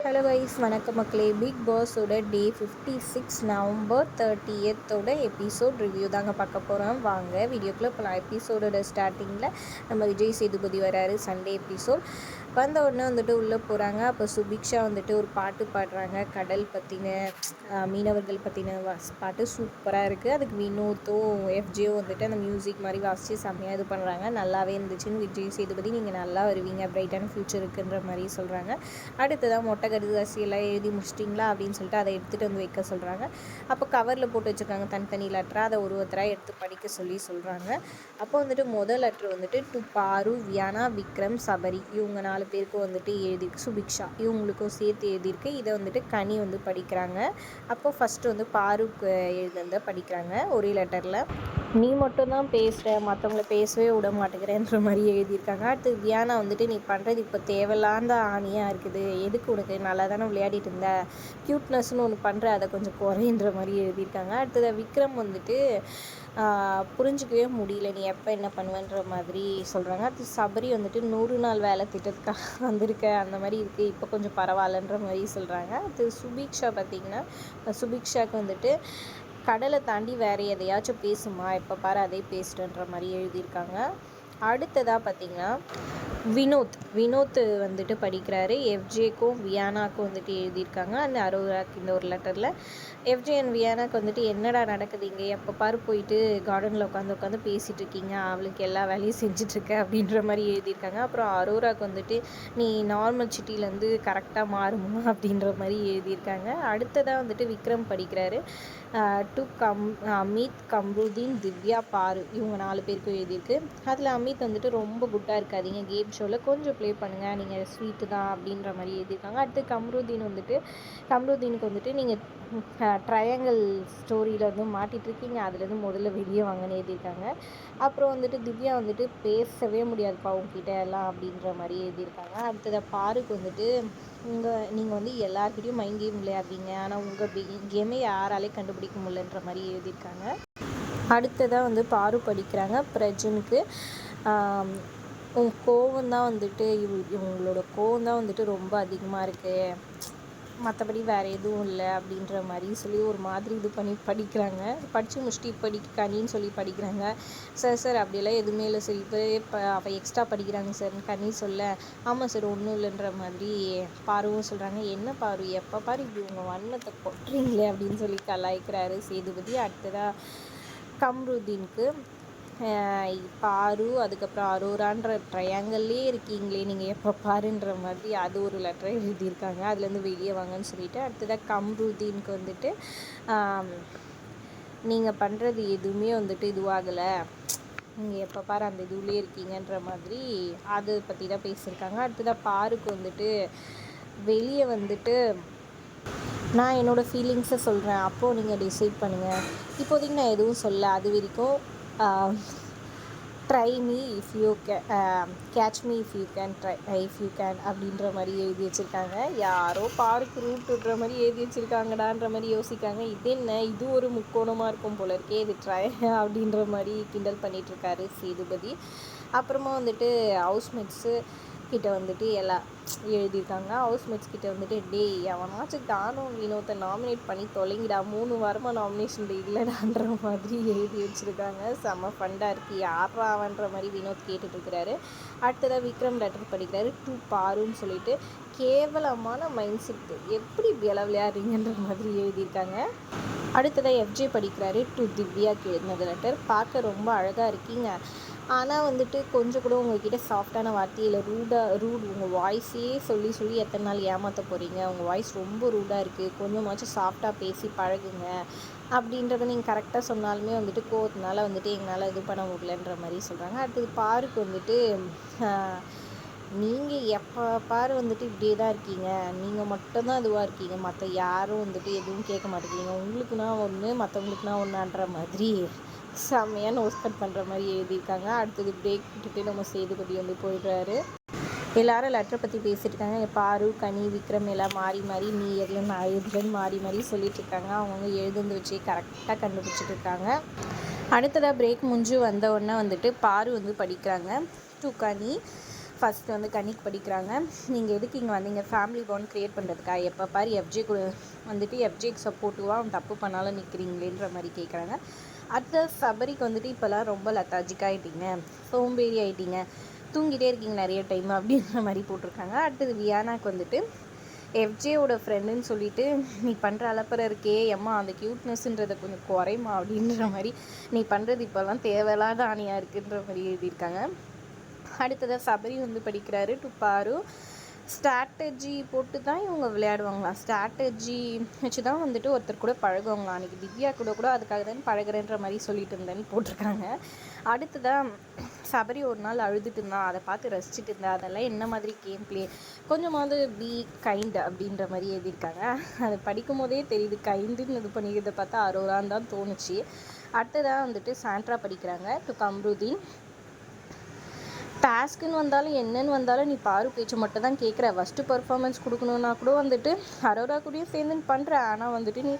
Hello wise வணக்கம் மக்களே. Big பாஸோட டே ஃபிஃப்டி சிக்ஸ் நவம்பர் தேர்ட்டியத்தோட எபிசோட் ரிவ்யூ தாங்க பார்க்க போகிறோம் வாங்க வீடியோக்குள்ளே இப்போ எபிசோடோட ஸ்டார்டிங்கில் நம்ம விஜய் சேதுபதி வராரு சண்டே எபிசோட் வந்த உடனே வந்துட்டு உள்ளே போகிறாங்க. அப்போ சுபிக்ஷா வந்துட்டு ஒரு பாட்டு பாடுறாங்க. கடல் பற்றின மீனவர்கள் பற்றின வாஸ் பாட்டு சூப்பராக இருக்குது அதுக்கு வினோத்தும் எஃப்ஜியோ வந்துட்டு அந்த மியூசிக் மாதிரி வாசித்து செம்மையாக இது பண்ணுறாங்க நல்லாவே இருந்துச்சுன்னு விஜய் சேதுபதி நீங்கள் நல்லா வருவீங்க. பிரைட்டான ஃப்யூச்சர் இருக்குன்ற மாதிரி சொல்கிறாங்க அடுத்ததாக மொட்டை கடுதாசி எல்லாம் எழுதி முடிச்சிட்டிங்களா அப்படின்னு சொல்லிட்டு அதை எடுத்துகிட்டு வந்து வைக்க சொல்கிறாங்க அப்போ கவரில் போட்டு வச்சுருக்காங்க தனித்தனி லெட்டராக அதை ஒரு ஒருத்தராக எடுத்து படிக்க சொல்லி சொல்கிறாங்க அப்போ வந்துட்டு முதல் லெட்ரு வந்துட்டு டு பாரு வியானா விக்ரம் சபரி. இவங்க நாலு பேருக்கும் வந்துட்டு எழுதியிருக்கு. சுபிக்ஷா இவங்களுக்கும் சேர்த்து எழுதியிருக்கு. இதை வந்துட்டு கனி வந்து படிக்கிறாங்க. அப்போ ஃபஸ்ட்டு வந்து பாருக்கு எழுதுனதை படிக்கிறாங்க. ஒரே லெட்டரில் நீ மட்டும் தான் பேசுகிற மற்றவங்கள பேசவே விட மாட்டேங்கிறேன்ற மாதிரி எழுதியிருக்காங்க. அடுத்து வியானா வந்துட்டு நீ பண்ணுறது இப்போ தேவையில்லாத ஆணியாக இருக்குது. எதுக்கு உனக்கு நல்லா தானே விளையாடிட்டு இருந்த? க்யூட்னஸ்னு ஒன்று பண்ணுற அதை கொஞ்சம் குறைன்ற மாதிரி எழுதியிருக்காங்க. அடுத்தது விக்ரம் வந்துட்டு புரிஞ்சிக்கவே முடியல. நீ எப்போ என்ன பண்ணுவேன்ற மாதிரி சொல்கிறாங்க அது சபரி வந்துட்டு நூறு நாள் வேலை திட்டத்துக்காக வந்திருக்க. அந்த மாதிரி இருக்குது இப்போ கொஞ்சம் பரவாயில்லன்ற மாதிரி சொல்கிறாங்க அது சுபீக்ஷா பார்த்திங்கன்னா சுபீக்ஷாவுக்கு வந்துட்டு கடலை தாண்டி வேறு எதையாச்சும் பேசுமா? எப்போ பாரு அதே பேசுகிறன்ற மாதிரி எழுதியிருக்காங்க. அடுத்ததாக பார்த்திங்கன்னா வினோத். வினோத் வந்துட்டு படிக்கிறாரு. எஃப்ஜேக்கும் வியானாக்கும் வந்துட்டு எழுதியிருக்காங்க. அந்த அரோராக்கு இந்த ஒரு லெட்டரில் எஃப்ஜே அண்ட் வியானாக்கு வந்துட்டு என்னடா நடக்குது இங்கே? எப்போ பாரு போயிட்டு கார்டனில் உட்காந்து உட்காந்து பேசிகிட்டு இருக்கீங்க. அவளுக்கு எல்லா வேலையும் செஞ்சிட்ருக்க அப்படின்ற மாதிரி எழுதியிருக்காங்க. அப்புறம் அரோராக்கு வந்துட்டு நீ நார்மல் சிட்டிலேருந்து கரெக்டாக மாறுமா? அப்படின்ற மாதிரி எழுதியிருக்காங்க. அடுத்ததாக வந்துட்டு விக்ரம் படிக்கிறாரு. To come Amit Kamrudeen Divya Paru. இவங்க நாலு பேருக்கும் எழுதியிருக்கு. அதில் அமித் வந்துட்டு ரொம்ப குட்டாக இருக்காதிங்க கேம் ஷோவில் கொஞ்சம் ப்ளே பண்ணுங்கள் நீங்கள் ஸ்வீட்டு தான் அப்படின்ற மாதிரி எழுதியிருக்காங்க. அடுத்து கம்ருதீன் வந்துட்டு கம்ருதீனுக்கு வந்துட்டு நீங்கள் ட்ரையாங்கல் ஸ்டோரியில் வந்து மாட்டிகிட்ருக்கீங்க அதுலேருந்து முதல்ல வெளியே வாங்கன்னு எழுதியிருக்காங்க. அப்புறம் வந்துட்டு திவ்யா வந்துட்டு பேசவே முடியாதுப்பா உங்ககிட்ட எல்லாம் அப்படின்ற மாதிரி எழுதியிருக்காங்க. அடுத்தது பாருக்கு வந்துட்டு உங்கள் நீங்கள் வந்து எல்லாருக்கிட்டையும் மைண்ட் கேம் விளையாடுவீங்க ஆனால் உங்கள் கேமே யாராலே கண்டுபிடிக்க முடியலன்ற மாதிரி எழுதியிருக்காங்க. அடுத்ததாக வந்து பாரு படிக்கிறாங்க. பிரஜனுக்கு உன் கோவம் தான் வந்துட்டு இவ் இவங்களோட கோவம் தான் வந்துட்டு ரொம்ப அதிகமாக இருக்குது மற்றபடி வேறு எதுவும் இல்லை அப்படின்ற மாதிரி சொல்லி ஒரு மாதிரி இது பண்ணி படிக்கிறாங்க. படித்து முடிச்சுட்டு இப்படி கனின்னு சொல்லி படிக்கிறாங்க. சார் சார் அப்படியெல்லாம் எதுவுமே இல்லை சார் இப்போ இப்போ அவள் எக்ஸ்ட்ரா படிக்கிறாங்க சார் கனி சொல்ல ஆமாம் சார் ஒன்றும் இல்லைன்ற மாதிரி பாருவும் சொல்கிறாங்க என்ன பாரு எப்போ பாரு இப்படி உங்கள் வண்ணத்தை கொட்டுறீங்களே அப்படின்னு சொல்லி கலாய்க்கிறாரு. சேதுபதி அடுத்ததாக கம்ருதீனுக்கு. பாரு அதுக்கப்புறம் அரோரான்ற ட்ரையாங்கல்லே இருக்கீங்களே நீங்கள் எப்போ பாருன்ற மாதிரி அது ஒரு லெட்டரை எழுதியிருக்காங்க. அதுலேருந்து வெளியே வாங்கன்னு சொல்லிட்டு அடுத்ததாக கம்ருதீனுக்கு வந்துட்டு நீங்கள் பண்ணுறது எதுவுமே வந்துட்டு இதுவாகலை. நீங்கள் எப்போ பாரு அந்த இதுலேயே இருக்கீங்கன்ற மாதிரி அதை பற்றி தான் பேசியிருக்காங்க. அடுத்ததாக பாருக்கு வந்துட்டு வெளியே வந்துட்டு நான் என்னோடய ஃபீலிங்ஸை சொல்கிறேன் அப்போது நீங்கள் டிசைட் பண்ணுங்கள் இப்போதைக்கு நான் எதுவும் சொல்ல அது வரைக்கும் try me if you K catch me if you can try if you can அப்படின்ற மாதிரி எழுதி வச்சுருக்காங்க. யாரோ பார்க்கு ரூட் விட்ற மாதிரி எழுதி வச்சுருக்காங்கடான்ற மாதிரி யோசிக்காங்க. இது என்ன? இது ஒரு முக்கோணமாக இருக்கும் போல இருக்கே. இது ட்ரை அப்படின்ற மாதிரி கிண்டல் பண்ணிகிட்ருக்காரு சேதுபதி. அப்புறமா வந்துட்டு ஹவுஸ்மேட்ஸு கிட்ட வந்துட்டு எல்லாம் எழுதியிருக்காங்க. ஹவுஸ்மேட்ஸ் கிட்ட வந்துட்டு டேய் எவனாச்சும் தானும் வினோத்தை நாமினேட் பண்ணி தொலைங்கிடா. மூணு வாரமாக நாமினேஷன் இல்லைடான்ற மாதிரி எழுதி வச்சுருக்காங்க. செம்ம ஃபண்டாக இருக்குது யாரா அவன்ற மாதிரி வினோத் கேட்டுட்ருக்கிறாரு. அடுத்ததாக விக்ரம் லெட்டர் படிக்கிறாரு. டூ பாருன்னு சொல்லிட்டு கேவலமான மைண்ட் செட்டு எப்படி இப்படி எல்லாம் விளையாடுறீங்கன்ற மாதிரி எழுதியிருக்காங்க. அடுத்ததாக எஃப்ஜே படிக்கிறாரு. டு திவ்யாக்கு எழுதினது லெட்டர் பார்க்க ரொம்ப அழகாக இருக்கீங்க. ஆனால் வந்துட்டு கொஞ்சம் கூட உங்ககிட்ட சாஃப்டான வார்த்தையில் ரூடாக ரூட் உங்கள் வாய்ஸே சொல்லி சொல்லி எத்தனை நாள் ஏமாற்ற போகிறீங்க உங்கள் வாய்ஸ் ரொம்ப ரூடாக இருக்குது கொஞ்சமாச்சும் சாஃப்டாக பேசி பழகுங்க. அப்படின்றத நீங்கள் கரெக்டாக சொன்னாலுமே வந்துட்டு கோவத்தினால வந்துட்டு எங்களால் இது பண்ண முடியலன்ற மாதிரி சொல்கிறாங்க அடுத்தது பாருக்கு வந்துட்டு நீங்கள் எப்போ பாரு வந்துட்டு இப்படியே தான் இருக்கீங்க. நீங்கள் மட்டும்தான் இதுவாக இருக்கீங்க. மற்ற யாரும் வந்துட்டு எதுவும் கேட்க மாட்டேங்கிறீங்க. உங்களுக்குனா ஒன்று மற்றவங்களுக்குனா ஒன்றான்ற மாதிரி. செம்மையாக நோஸ் கட் பண்ணுற மாதிரி எழுதியிருக்காங்க. அடுத்தது பிரேக் விட்டுட்டு நம்ம சேதுபதி வந்து போயிடுறாரு. எல்லாரும் லெட்டரை பற்றி பேசிகிட்டு இருக்காங்க. பாரு கனி விக்ரம் எல்லாம் மாறி மாறி நீ எதில் நான் எதுலன்னு மாறி மாறி சொல்லிட்டு இருக்காங்க. அவங்கவுங்க எழுதுந்து வச்சு கரெக்டாக கண்டுபிடிச்சிட்டு இருக்காங்க. அடுத்ததாக பிரேக் முடிஞ்சு வந்த உடனே வந்துட்டு பாரு வந்து படிக்கிறாங்க. டூ கனி ஃபஸ்ட்டு வந்து கன்னிக்கு படிக்கிறாங்க. நீங்கள் எதுக்கு இங்கே வந்தீங்க? ஃபேமிலி பாண்ட் க்ரியேட் பண்ணுறதுக்கா எப்போ பாரு எஃப்ஜே கூட வந்துட்டு எஃப்ஜேக்கு சப்போர்ட்டிவாக அவன் தப்பு பண்ணாலும் நிற்கிறீங்களேன்ற மாதிரி கேட்குறாங்க அடுத்த சபரிக்கு வந்துட்டு இப்போல்லாம் ரொம்ப லத்தாஜிக் ஆகிட்டீங்க சோம்பேறி ஆகிட்டீங்க தூங்கிட்டே இருக்கீங்க நிறைய டைம் அப்படின்ற மாதிரி போட்டிருக்காங்க. அடுத்தது வியானாக்கு வந்துட்டு எஃப்ஜேயோட ஃப்ரெண்டுன்னு சொல்லிட்டு நீ பண்ணுற அலப்பறை இருக்கே எம்மா அந்த க்யூட்னஸ்ன்றதை கொஞ்சம் குறையுமா அப்படின்ற மாதிரி நீ பண்ணுறது இப்போல்லாம் தேவையில்லாத ஆணியாக இருக்குன்ற மாதிரி எழுதியிருக்காங்க. அடுத்ததாக சபரி வந்து படிக்கிறாரு டு பாரு ஸ்ட்ராட்டஜி போட்டு தான் இவங்க விளையாடுவாங்களாம் ஸ்ட்ராட்டஜி வச்சு தான் வந்துட்டு ஒருத்தர் கூட பழகுவாங்களாம் அன்றைக்கி திவ்யா கூட கூட அதுக்காக தான் பழகுறேன்ற மாதிரி சொல்லிட்டு இருந்தேன்னு போட்டிருக்காங்க. அடுத்ததாக சபரி ஒரு நாள் அழுதுட்டு இருந்தான். அதை பார்த்து ரசிச்சுட்டு இருந்தா. அதெல்லாம் என்ன மாதிரி கேம் பிளே கொஞ்சமாவது பி கைண்ட் அப்படின்ற மாதிரி எழுதியிருக்காங்க. அதை படிக்கும் போதே தெரியுது கைண்டுன்னு இது பண்ணிக்கிறத பார்த்தா அரோரான்னு தான் தோணுச்சு. அடுத்ததாக வந்துட்டு சாண்ட்ரா படிக்கிறாங்க. டு கம்ருதீன். டாஸ்க்குன்னு வந்தாலும் என்னன்னு வந்தாலும் நீ பாரு பேச்சு மட்டும் தான் கேட்குற ஃபஸ்ட்டு பர்ஃபார்மன்ஸ் கொடுக்கணுன்னா கூட வந்துட்டு அரோரா கூடயும் சேர்ந்து பண்ணுற ஆனால் வந்துட்டு நீ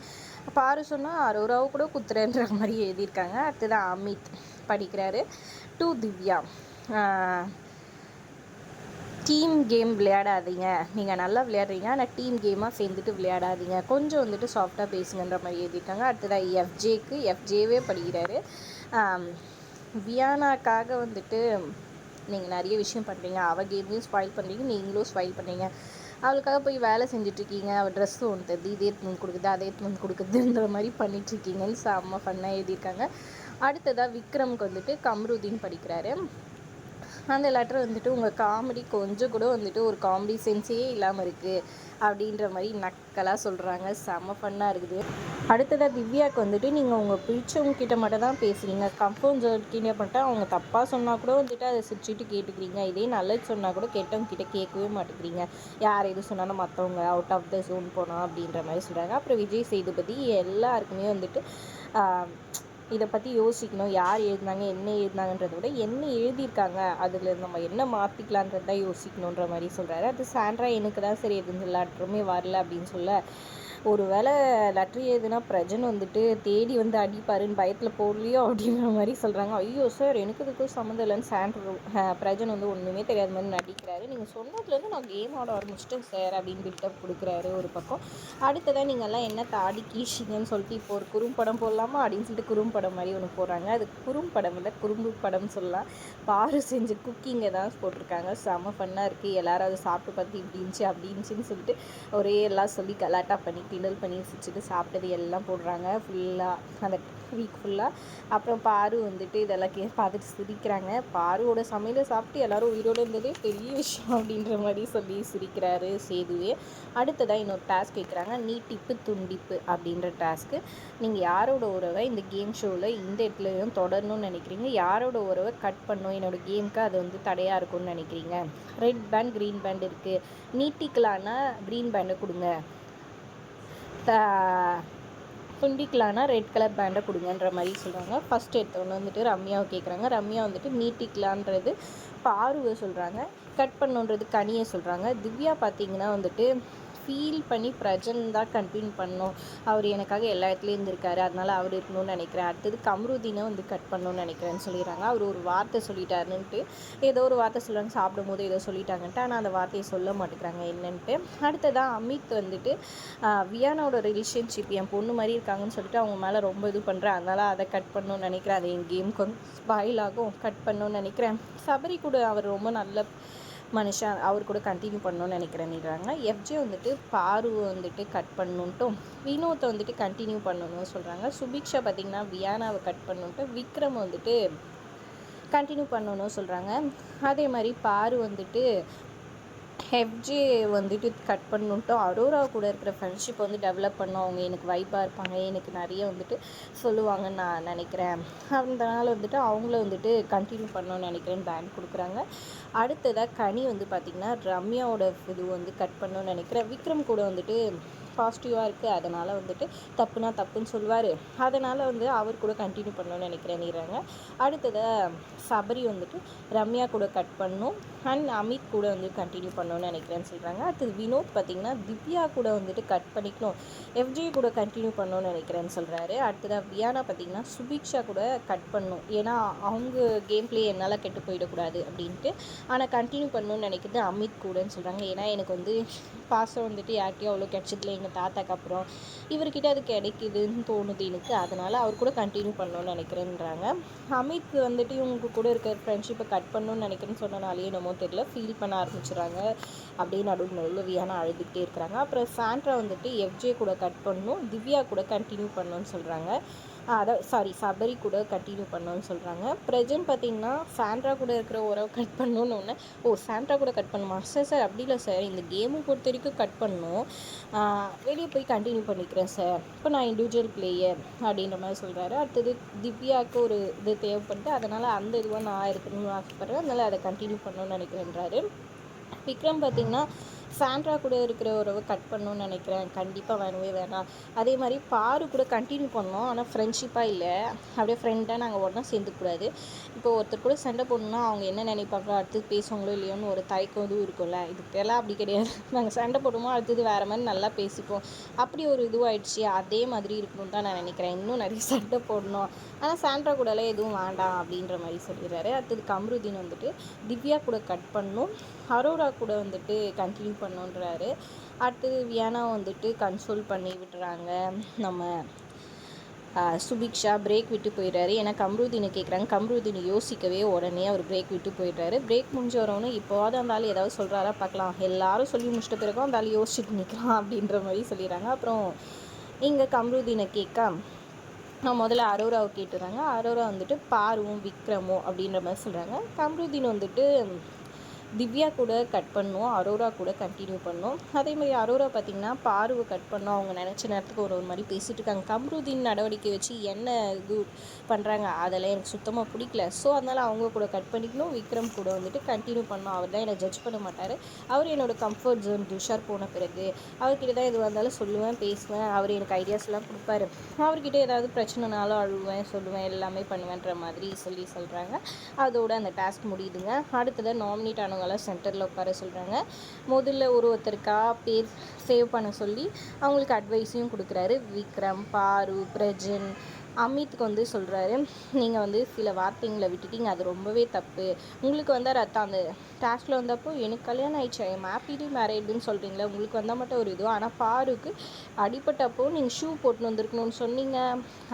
பாரு சொன்னால் அரோராவை கூட குத்துறேன்ற மாதிரி எழுதியிருக்காங்க. அடுத்தது அமித் படிக்கிறாரு. டூ திவ்யா. டீம் கேம் விளையாடாதீங்க. நீங்கள் நல்லா விளையாடுறீங்க ஆனால் டீம் கேமாக சேர்ந்துட்டு விளையாடாதீங்க. கொஞ்சம் வந்துட்டு சாஃப்டாக பேசுங்கன்ற மாதிரி எழுதியிருக்காங்க. அடுத்ததாக எஃப்ஜேக்கு எஃப்ஜேவே படிக்கிறாரு. வியானாக்காக வந்துட்டு நீங்கள் நிறைய விஷயம் பண்ணுறீங்க அவள் கேமையும் ஸ்பாயில் பண்ணுறீங்க நீங்களும் ஸ்பாயில் பண்ணுறீங்க. அவளுக்காக போய் வேலை செஞ்சிட்ருக்கீங்க அவள் ட்ரெஸ்ஸு ஒன்று தருது இதே எடுத்து வந்து கொடுக்குது அதே எடுத்து வந்து கொடுக்குதுன்ற மாதிரி பண்ணிகிட்ருக்கீங்கன்னு செம்ம ஃபன்னாக எழுதியிருக்காங்க. அடுத்ததாக விக்ரம்க்கு வந்துட்டு கம்ருதீன் படிக்கிறாரு. அந்த லெட்டர் வந்துட்டு உங்கள் காமெடி கொஞ்சம் கூட வந்துட்டு ஒரு காமெடி சென்ஸே இல்லாமல் இருக்குது அப்படின்ற மாதிரி நக்கலாக சொல்கிறாங்க செம ஃபன்னாக இருக்குது. அடுத்ததாக திவ்யாவுக்கு வந்துட்டு நீங்கள் உங்கள் பிடிச்சவங்க கிட்ட மட்டும் தான் பேசுகிறீங்க கம்ஃபர்ட் கிட்ட மட்டும் அவங்க தப்பாக சொன்னால் கூட வந்துட்டு அதை சிரிச்சுட்டு கேட்டுக்கிறீங்க. இதே நல்லது சொன்னால் கூட கெட்டவங்க கிட்ட கேட்கவே மாட்டேங்கிறீங்க. யார் எது சொன்னாலும் மற்றவங்க அவுட் ஆஃப் த ஜோன் போனோம் அப்படின்ற மாதிரி சொல்கிறாங்க அப்புறம் விஜய் சேதுபதி எல்லாருக்குமே வந்துட்டு இதை பற்றி யோசிக்கணும். யார் எழுதினாங்க என்ன எழுதினாங்கன்றத விட என்ன எழுதியிருக்காங்க அதில் நம்ம என்ன மாற்றிக்கலான்றது தான் யோசிக்கணுன்ற மாதிரி சொல்கிறாரு அது சாண்ட்ரா எனக்கு தான் சரி எதுவும் லெட்டருமே வரல அப்படின்னு சொல்ல ஒரு வேளை லெட்ரு எழுதுனா பிரஜன் வந்துட்டு தேடி வந்து அடிப்பாருன்னு பயத்தில் போடலையோ அப்படின்ற மாதிரி சொல்கிறாங்க ஐயோ சார் எனக்கு இதுக்கும் சம்மந்தம் இல்லைன்னு சாண்ட்ரு பிரஜன் வந்து ஒன்றுமே தெரியாத மாதிரி நடிக்கிறாரு. நீங்கள் சொன்னதுலேருந்து நான் கேம் ஆட ஆரம்பிச்சிட்டேன் சார் அப்படின்னு பில்டப் கொடுக்குறாரு ஒரு பக்கம். அடுத்ததாக நீங்கள்லாம் என்ன தாடி கீஷிங்கன்னு சொல்லிட்டு இப்போ ஒரு குறும்படம் போடலாமா அப்படின்னு சொல்லிட்டு குறும்படம் மாதிரி ஒன்று போடுறாங்க. அது குறும்படம் இல்லை குறும்பு படம் சொல்லலாம். பாரு செஞ்ச குக்கிங்கை தான் போட்டிருக்காங்க. செம ஃபன்னாக இருக்குது எல்லாரும் அதை சாப்பிட்டு பார்த்து இப்படி இருந்துச்சு அப்படி இருந்துச்சுன்னு சொல்லிட்டு ஒரே எல்லாம் சொல்லி கலாட்டா பண்ணி திடல் பண்ணி வச்சுட்டு சாப்பிட்டது எல்லாம் போடுறாங்க. ஃபுல்லாக அந்த வீக் ஃபுல்லாக அப்புறம் பாரு வந்துட்டு இதெல்லாம் கே பார்த்துட்டு சிரிக்கிறாங்க. பாருவோட சமையலை சாப்பிட்டு எல்லோரும் உயிரோடு இருந்ததே பெரிய விஷயம் அப்படின்ற மாதிரி சொல்லி சிரிக்கிறாரு சேதுவே. அடுத்ததாக இன்னொரு டாஸ்க் கேட்குறாங்க நீட்டிப்பு துண்டிப்பு அப்படின்ற டாஸ்க்கு நீங்கள் யாரோட உறவை இந்த கேம் ஷோவில் இந்த இடத்துலையும் தொடரணும்னு நினைக்கிறீங்க? யாரோட உறவை கட் பண்ணும் என்னோடய கேமுக்கு அது வந்து தடையாக இருக்கும்னு நினைக்கிறீங்க? ரெட் பேண்ட் க்ரீன் பேண்ட் இருக்குது நீட்டிக்கலான்னா க்ரீன் பேண்டை கொடுங்க. துண்டிக்கலான்னா ரெட் கலர் பேண்டை கொடுங்கன்ற மாதிரி சொல்கிறாங்க ஃபஸ்ட் எடுத்தவொன்று வந்துட்டு ரம்யாவை கேட்குறாங்க ரம்யா வந்துட்டு நீட்டிக்கலான்றது பாருவை சொல்கிறாங்க கட் பண்ணுன்றது கனியை சொல்கிறாங்க திவ்யா பார்த்தீங்கன்னா வந்துட்டு ஃபீல் பண்ணி பிரஜன் தான் கண்டினியூ பண்ணணும். அவர் எனக்காக எல்லா இடத்துலையும் இருந்திருக்காரு. அதனால் அவர் இருக்கணும்னு நினைக்கிறேன். அடுத்தது கம்ருதீனை வந்து கட் பண்ணணும்னு நினைக்கிறேன்னு சொல்லிடுறாங்க. அவர் ஒரு வார்த்தை சொல்லிட்டாருன்ட்டு ஏதோ ஒரு வார்த்தை சொல்லுவாங்க. சாப்பிடும் போது ஏதோ சொல்லிட்டாங்கன்ட்டு ஆனால் அந்த வார்த்தையை சொல்ல மாட்டேங்கிறாங்க என்னன்ட்டு. அடுத்ததாக அமித் வந்துட்டு வியானோட ரிலேஷன்ஷிப் என் பொண்ணு மாதிரி இருக்காங்கன்னு சொல்லிட்டு அவங்க மேலே ரொம்ப இது பண்ணுறேன் அதனால் அதை கட் பண்ணணும்னு நினைக்கிறேன். அது என் கேம் கொஞ்சம் ஸ்பாயில் ஆகும். கட் பண்ணணும்னு நினைக்கிறேன். சபரி கூட அவர் ரொம்ப நல்ல மனுஷன் அவர் கூட கண்டினியூ பண்ணணும்னு நினைக்கிறேன்னுறாங்க எஃப்ஜே வந்துட்டு பாரு வந்துட்டு கட் பண்ணணுன்ட்டும் வினோத்தை வந்துட்டு கண்டினியூ பண்ணணும்னு சொல்கிறாங்க சுபிக்ஷா பார்த்திங்கன்னா வியானாவை கட் பண்ணணுன்ட்டு விக்ரம் வந்துட்டு கண்டினியூ பண்ணணும்னு சொல்கிறாங்க அதே மாதிரி பாரு வந்துட்டு ஹெஃப்ஜி வந்துட்டு கட் பண்ணணுன்ட்டும் அரோரா கூட இருக்கிற ஃப்ரெண்ட்ஷிப் வந்து டெவலப் பண்ணோம் அவங்க எனக்கு வைப்பாக இருப்பாங்க. எனக்கு நிறைய வந்துட்டு சொல்லுவாங்கன்னு நான் நினைக்கிறேன். அதனால் வந்துட்டு அவங்கள வந்துட்டு கண்டினியூ பண்ணணும்னு நினைக்கிறேன்னு பேன் கொடுக்குறாங்க. அடுத்ததாக கனி வந்து பார்த்திங்கன்னா ரம்யாவோட இது வந்து கட் பண்ணணும்னு நினைக்கிறேன். விக்ரம் கூட வந்துட்டு பாசிட்டிவாக இருக்குது அதனால் வந்துட்டு தப்புனா தப்புன்னு சொல்லுவார். அதனால் வந்து அவர் கூட கண்டினியூ பண்ணணும்னு நினைக்கிறேன்னுறாங்க அடுத்ததாக சபரி வந்துட்டு ரம்யா கூட கட் பண்ணும். அண்ட் அமித் கூட வந்து கண்டினியூ பண்ணணும்னு நினைக்கிறேன்னு சொல்கிறாங்க அடுத்தது வினோத் பார்த்திங்கன்னா திவ்யா கூட வந்துட்டு கட் பண்ணிக்கணும். எஃப்ஜே கூட கண்டினியூ பண்ணணும்னு நினைக்கிறேன்னு சொல்கிறாரு அடுத்ததாக வியானா பார்த்திங்கன்னா சுபிக்ஷா கூட கட் பண்ணும். ஏன்னா அவங்க கேம் பிளே என்னால் கெட்டு போயிடக்கூடாது அப்படின்ட்டு. ஆனால் கண்டினியூ பண்ணணும்னு நினைக்கிறது அமித் கூடன்னு சொல்கிறாங்க ஏன்னா எனக்கு வந்து பாசம் வந்துட்டு யார்கிட்டயும் அவ்வளோ கிடச்சதுல எங்கள் தாத்தாக்கு அப்புறம் இவர்கிட்ட அது கிடைக்குதுன்னு தோணுது எனக்கு. அதனால் அவர் கூட கண்டினியூ பண்ணணும்னு நினைக்கிறேன்றாங்க. அமித் வந்துட்டு இவங்க கூட இருக்கிற ஃப்ரெண்ட்ஷிப்பை கட் பண்ணணும்னு நினைக்கிறேன்னு சொன்னனாலேயே என்னமோ தெரியல. ஃபீல் பண்ண ஆரம்பிச்சிடுறாங்க அப்படியே நடுவில் நடுவில் வியானா அழுதுகிட்டே இருக்கிறாங்க. அப்புறம் சாண்ட்ரா வந்துட்டு எஃப்ஜே கூட கட் பண்ணணும். திவ்யா கூட கண்டினியூ பண்ணணும்னு சொல்கிறாங்க அதை சாரி சபரி கூட கண்டினியூ பண்ணோன்னு சொல்கிறாங்க ப்ரெசன்ட் பார்த்தீங்கன்னா சாண்ட்ரா கூட இருக்கிற உறவை கட் பண்ணணுன்னு ஒன்று ஓ சாண்ட்ரா கூட கட் பண்ணுமா சார் சார் அப்படி இல்லை சார் இந்த கேமை பொறுத்த வரைக்கும் கட் பண்ணும் வெளியே போய் கண்டினியூ பண்ணிக்கிறேன் சார் இப்போ நான் இண்டிவிஜுவல் பிளேயர் அப்படின்ற மாதிரி சொல்கிறாரு அடுத்தது திவ்யாவுக்கு ஒரு இது தேவைப்பட்டு அதனால் அந்த இதுவாக நான் இருக்கணும்னு ஆசைப்பட்றேன். அதனால் அதை கண்டினியூ பண்ணணும்னு நினைக்கிறேன்றாரு. விக்ரம் பார்த்திங்கன்னா சாண்ட்ரா கூட இருக்கிற உறவை கட் பண்ணணும்னு நினைக்கிறேன். கண்டிப்பாக வேணவே வேணாம். அதே மாதிரி பாரு கூட கண்டினியூ பண்ணோம் ஆனால் ஃப்ரெண்ட்ஷிப்பாக இல்லை. அப்படியே ஃப்ரெண்டாக நாங்கள் உடனே சேர்ந்துக்கூடாது இப்போ ஒருத்தர் கூட சண்டை போடணும்னா அவங்க என்ன நினைப்பாங்களோ அடுத்தது பேசுவாங்களோ இல்லையோன்னு ஒரு தயக்கம் இதுவும் இருக்கும்ல இதுக்கெல்லாம் அப்படி கிடையாது. நாங்கள் சண்டை போடுவோம் அடுத்தது வேறு மாதிரி நல்லா பேசிப்போம். அப்படி ஒரு இதுவாகிடுச்சு அதே மாதிரி இருக்கணும்னு தான் நான் நினைக்கிறேன். இன்னும் நிறைய சண்டை போடணும். ஆனால் சாண்ட்ரா கூடலாம் எதுவும் வேண்டாம் அப்படின்ற மாதிரி சொல்லிடுறாரு. அடுத்தது கம்ருதீன் வந்துட்டு திவ்யா கூட கட் பண்ணும் அரோரா கூட வந்துட்டு கண்டினியூ பண்ணுன்றாரு. அடுத்தது வியானா வந்துட்டு கன்சோல் பண்ணி விடுறாங்க. நம்ம சுபிக்ஷா பிரேக் விட்டு போயிடுறாரு. ஏன்னா கம்ருதீனை கேட்குறாங்க கம்ருதீனை யோசிக்கவே உடனே அவர் பிரேக் விட்டு போயிடுறாரு. பிரேக் முடிஞ்ச வரவனே இப்போவாது அந்த ஆள் ஏதாவது சொல்கிறாரா பார்க்கலாம். எல்லாரும் சொல்லி முடிச்சிட்ட பிறகும் அந்த ஆள் யோசிச்சுட்டு நிற்கலாம் அப்படின்ற மாதிரி சொல்லிடுறாங்க. அப்புறம் இங்கே கம்ருதீனை கேட்க நான் முதல்ல அரோராவை கேட்டுறாங்க. அரோரா வந்துட்டு பாருவும் விக்ரமும் அப்படின்ற மாதிரி சொல்கிறாங்க கம்ருதீன் வந்துட்டு திவ்யா கூட கட் பண்ணோம் அரோரா கூட கண்டினியூ பண்ணோம் அதே மாதிரி அரோரா பார்த்திங்கன்னா பார்வை கட் பண்ணோம். அவங்க நினச்ச நேரத்துக்கு ஒரு ஒரு மாதிரி பேசிகிட்டு இருக்காங்க. கம்ருதீன் நடவடிக்கை வச்சு என்ன இது பண்ணுறாங்க அதெல்லாம் எனக்கு சுத்தமாக பிடிக்கல. ஸோ அதனால் அவங்க கூட கட் பண்ணிக்கணும். விக்ரம் கூட வந்துட்டு கண்டினியூ பண்ணோம். அவர் தான் என்னை ஜட்ஜ் பண்ண மாட்டார். அவர் என்னோடய கம்ஃபர்ட் ஜோன் துஷார் போன பிறகு அவர்கிட்ட தான் எதுவாக இருந்தாலும் சொல்லுவேன் பேசுவேன். அவர் எனக்கு ஐடியாஸ்லாம் கொடுப்பாரு. அவர்கிட்ட ஏதாவது பிரச்சனைனாலும் அழுவேன் சொல்லுவேன் எல்லாமே பண்ணுவேன்ற மாதிரி சொல்லி சொல்கிறாங்க அதோட அந்த டாஸ்க் முடியுதுங்க. அடுத்தது நாமினேட் ஆன அவங்களாம் சென்டரில் உட்கார சொல்கிறாங்க முதல்ல ஒரு ஒருத்தருக்கா பேர் சேவ் பண்ண சொல்லி அவங்களுக்கு அட்வைஸையும் கொடுக்குறாரு. விக்ரம் பாரு பிரஜன் அமித்துக்கு வந்து சொல்கிறாரு நீங்கள் வந்து சில வார்த்தைங்களை விட்டுட்டீங்க. அது ரொம்பவே தப்பு. உங்களுக்கு வந்தால் ரத்தம் அந்த டாஸ்கில் வந்தப்போ எனக்கு கல்யாணம் ஆயிடுச்சு. ஐம் ஹாப்பிலி மேரேடுன்னு சொல்கிறீங்களே உங்களுக்கு வந்தால் மட்டும் ஒரு இதுவும் ஆனால் பாருக்கு அடிப்பட்டப்போ நீங்கள் ஷூ போட்டுன்னு வந்திருக்கணும்னு சொன்னீங்க.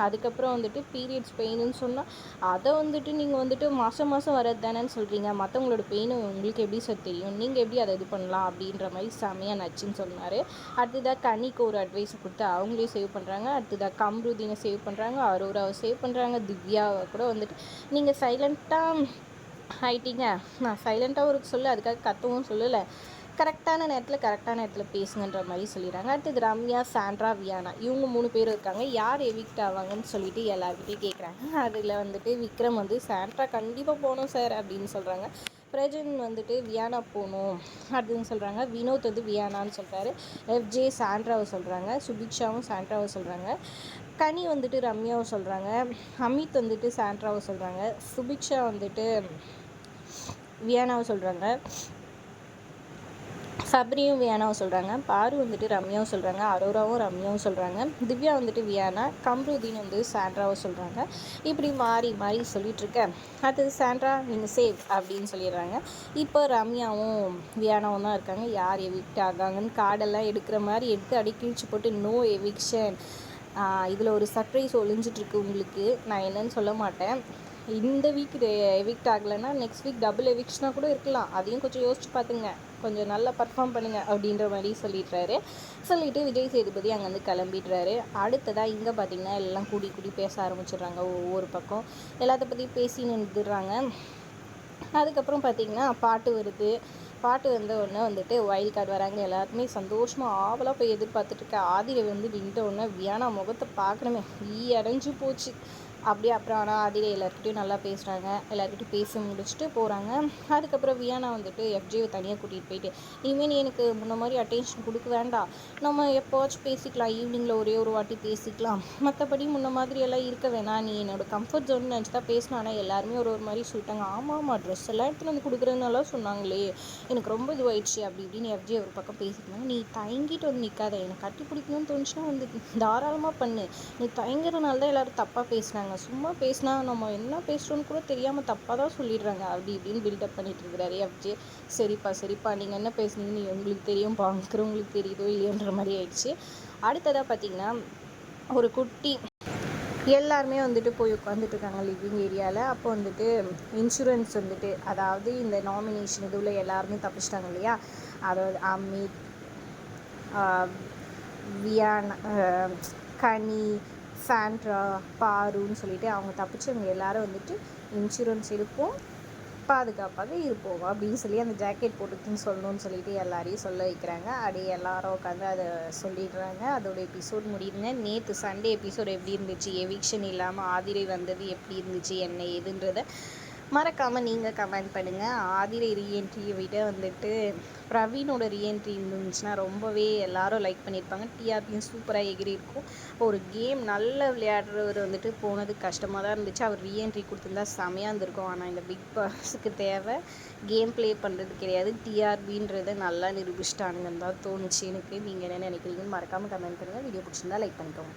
அதுக்கப்புறம் வந்துட்டு பீரியட்ஸ் பெயின்னு சொன்னால் அதை வந்துட்டு நீங்கள் வந்துட்டு மாதம் மாதம் வரது தானேன்னு சொல்கிறீங்க மற்றவங்களோட பெயின் உங்களுக்கு எப்படி சார் தெரியும்? நீங்கள் எப்படி அதை இது பண்ணலாம் அப்படின்ற மாதிரி செமையாக நச்சுன்னு சொன்னார். அடுத்ததாக கனிக்கு ஒரு அட்வைஸ் கொடுத்து அவங்களையும் சேவ் பண்ணுறாங்க அடுத்ததாக கம்ருதினை சேவ் பண்ணுறாங்க அரோராவை சேவ் பண்ணுறாங்க திவ்யாவை கூட வந்துட்டு நீங்கள் சைலண்ட்டாக ஆயிட்டீங்க. நான் சைலண்ட்டாக ஒரு சொல்லு அதுக்காக கத்தவும் சொல்லலை. கரெக்டான நேரத்தில் கரெக்டான நேரத்தில் பேசுங்கன்ற மாதிரி சொல்லிடுறாங்க. அடுத்தது ரம்யா சாண்ட்ரா வியானா. இவங்க மூணு பேர் இருக்காங்க. யார் எவிக்ட் ஆவாங்கன்னு சொல்லிட்டு எல்லாருக்கிட்டையும் கேட்குறாங்க அதில் வந்துட்டு விக்ரம் வந்து சாண்ட்ரா கண்டிப்பாக போகணும் சார் அப்படின்னு சொல்கிறாங்க பிரஜன் வந்துட்டு வியானா போகணும் அப்படின்னு சொல்கிறாங்க வினோத் வந்து வியானான்னு சொல்கிறாரு எஃப்ஜே சாண்ட்ராவை சொல்கிறாங்க சுபிக்ஷாவும் சாண்ட்ராவை சொல்கிறாங்க கனி வந்துட்டு ரம்யாவை சொல்கிறாங்க அமித் வந்துட்டு சாண்ட்ராவை சொல்கிறாங்க சுபிக்ஷா வந்துட்டு வியானாவை சொல்கிறாங்க சப்ரியும் வியானாவும் சொல்கிறாங்க பாரு வந்துட்டு ரம்யாவும் சொல்கிறாங்க அரோராவும் ரம்யாவும் சொல்கிறாங்க திவ்யா வந்துட்டு வியானா கம்ருதீன் வந்து சாண்ட்ராவும் சொல்கிறாங்க இப்படி மாறி மாறி சொல்லிகிட்ருக்க அது சாண்ட்ரா நீங்கள் சேவ் அப்படின்னு சொல்லிடுறாங்க. இப்போ ரம்யாவும் வியானாவும் தான் இருக்காங்க. யார் எவிக்ட் ஆகாங்கன்னு கார்டெல்லாம் எடுக்கிற மாதிரி எடுத்து அடி கிழிச்சு போட்டு நோ எவிக்ஷன் இதில் ஒரு சர்ப்ரைஸ் ஒளிஞ்சிட்ருக்கு உங்களுக்கு. நான் என்னன்னு சொல்ல மாட்டேன். இந்த வீக் எவிக்ட் ஆகலைன்னா நெக்ஸ்ட் வீக் டபுள் எவிக்ஷனாக கூட இருக்கலாம். அதையும் கொஞ்சம் யோசிச்சு பார்த்துங்க கொஞ்சம் நல்லா பர்ஃபார்ம் பண்ணுங்கள் அப்படின்ற மாதிரி சொல்லிடுறாரு. சொல்லிவிட்டு விஜய் சேதுபதி அங்கேருந்து கிளம்பிடுறாரு. அடுத்ததாக இங்கே பார்த்திங்கன்னா எல்லாம் கூடி கூடி பேச ஆரம்பிச்சிடுறாங்க ஒவ்வொரு பக்கம். எல்லாத்த பற்றி பேசி நின்றுடுறாங்க. அதுக்கப்புறம் பார்த்திங்கன்னா பாட்டு வருது. பாட்டு வந்த உடனே வந்துட்டு வைல்ட் கார்டு வராங்க. எல்லாருமே சந்தோஷமாக ஆவலாக போய் எதிர்பார்த்துட்ருக்க ஆதிரை வந்து நின்ற உடனே வியானா முகத்தை பார்க்கணுமே. ஈ அடைஞ்சு போச்சு. அப்படியே அப்புறம் ஆனால் அதிலே எல்லாருக்கிட்டையும் நல்லா பேசுகிறாங்க எல்லாருக்கிட்டையும் பேசி முடிச்சுட்டு போகிறாங்க அதுக்கப்புறம் வியானா வந்துட்டு எஃப்ஜியை தனியாக கூட்டிகிட்டு போயிட்டு இனிமேல் நீ எனக்கு முன்ன மாதிரி அட்டென்ஷன் கொடுக்க வேண்டாம். நம்ம எப்போவாச்சும் பேசிக்கலாம் ஈவினிங்கில் ஒரே ஒரு வாட்டி பேசிக்கலாம். மற்றபடி முன்ன மாதிரி எல்லாம் இருக்க வேணாம். நீ என்னோடய கம்ஃபர்ட் ஜோன் நினச்சி தான் பேசினா ஆனால் எல்லாருமே ஒரு ஒரு மாதிரி சொல்லிட்டாங்க. ஆமாம் ஆமாம் ட்ரெஸ் எல்லாம் எடுத்துகிட்டு வந்து கொடுக்குறதுனால சொன்னாங்களே. எனக்கு ரொம்ப இதுவாயிடுச்சு. அப்படி இப்படின்னு எஃப்ஜி ஒரு பக்கம் பேசிக்கணும் நீ தயங்கிட்டு வந்து நிற்காத எனக்கு கட்டி பிடிக்கணும்னு தோணுச்சுன்னா வந்து தாராளமாக பண்ணு. நீ தயங்குறதுனால தான் எல்லோரும் தப்பாக பேசுனாங்க. பேசுகிறாங்க சும்மா பேசினா நம்ம என்ன பேசுகிறோன்னு கூட தெரியாமல் தப்பாக தான் சொல்லிடுறாங்க. அப்படி இப்படின்னு பில்டப் பண்ணிட்டு இருக்கிறாரு அப்படி சரிப்பா சரிப்பா நீங்கள் என்ன பேசுனீங்கன்னு உங்களுக்கு தெரியும் பார்க்குறவங்களுக்கு தெரியுதோ இல்லையோன்ற மாதிரி ஆயிடுச்சு. அடுத்ததாக பார்த்தீங்கன்னா ஒரு குட்டி எல்லாருமே வந்துட்டு போய் உட்காந்துட்டு இருக்காங்க லிவிங் ஏரியாவில் அப்போ வந்துட்டு இன்சூரன்ஸ் வந்துட்டு அதாவது இந்த நாமினேஷன் இதுவில் எல்லாருமே தப்பிச்சிட்டாங்க இல்லையா? அதாவது அமித் வியான் கனி சாண்ட்ரா பாருன்னு சொல்லிட்டு அவங்க தப்பிச்சவங்க எல்லாரும் வந்துட்டு இன்சூரன்ஸ் இருக்கும் பாதுகாப்பாக இருப்போம் அப்படின்னு சொல்லி அந்த ஜாக்கெட் போட்டுக்குன்னு சொல்லணும்னு சொல்லிட்டு எல்லாரையும் சொல்ல வைக்கிறாங்க. அப்படியே எல்லாரும் உட்காந்து அதை சொல்லிடுறாங்க. அதோட எபிசோட் முடியுதுங்க. நேற்று சண்டே எபிசோட் எப்படி இருந்துச்சு? எவிக்ஷன் இல்லாமல் ஆதிரை வந்தது எப்படி இருந்துச்சு? என்ன ஏதுன்றதை மறக்காமல் நீங்கள் கமெண்ட் பண்ணுங்கள் ஆதிரை ரீஎன்ட்ரியை விட வந்துட்டு பிரவீனோட ரீஎன்ட்ரி இருந்துச்சுன்னா ரொம்பவே எல்லாரும் லைக் பண்ணியிருப்பாங்க டிஆர்பியும் சூப்பராக எகிரி இருக்கும். ஒரு கேம் நல்ல விளையாடுறவர் வந்துட்டு போனது கஷ்டமாக தான் இருந்துச்சு. அவர் ரீஎன்ட்ரி கொடுத்துருந்தா செமையாக இருந்திருக்கும். ஆனால் இந்த பிக் பாஸுக்கு தேவை கேம் ப்ளே பண்ணுறது கிடையாது. டிஆர்பின்றதை நல்லா நிரூபிச்சிட்டானுங்கன்னு தான் தோணுச்சு எனக்கு. நீங்கள் என்ன நினைக்கிறீங்கன்னு மறக்காமல் கமெண்ட் பண்ணுங்கள் வீடியோ பிடிச்சிருந்தா லைக் பண்ணிக்கோங்க.